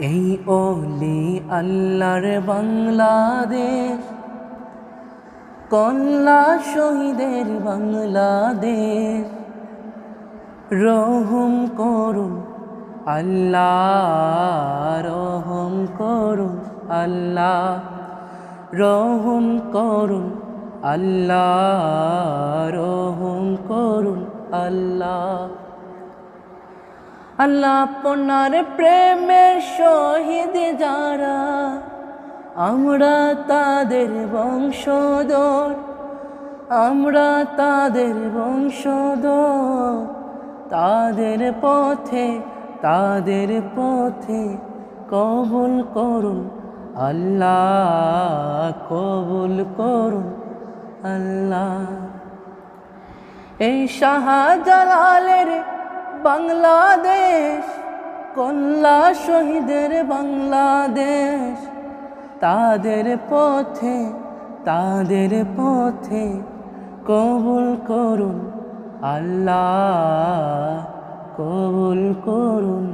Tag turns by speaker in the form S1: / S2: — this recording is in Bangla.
S1: এই ওলি আল্লাহর বাংলাদেশ কল্লা শহীদের বাংলাদেশ। রহম করুন, আল্লাহ রহম করুন, আল্লাহ রহম করুন, আল্লাহ রহম করুন, আল্লাহ আল্লাহ আপনার প্রেমের শহীদ যারা, আমরা তাদের বংশধর, আমরা তাদের বংশধর, তাদের পথে তাদের পথে কবুল করুন, আল্লাহ কবুল করুন, আল্লাহ। এই শাহজালালের বাংলাদেশ কল্লা শহীদের বাংলাদেশ। তাদের পথে তাদের পথে কবুল করুন আল্লাহ কবুল করুন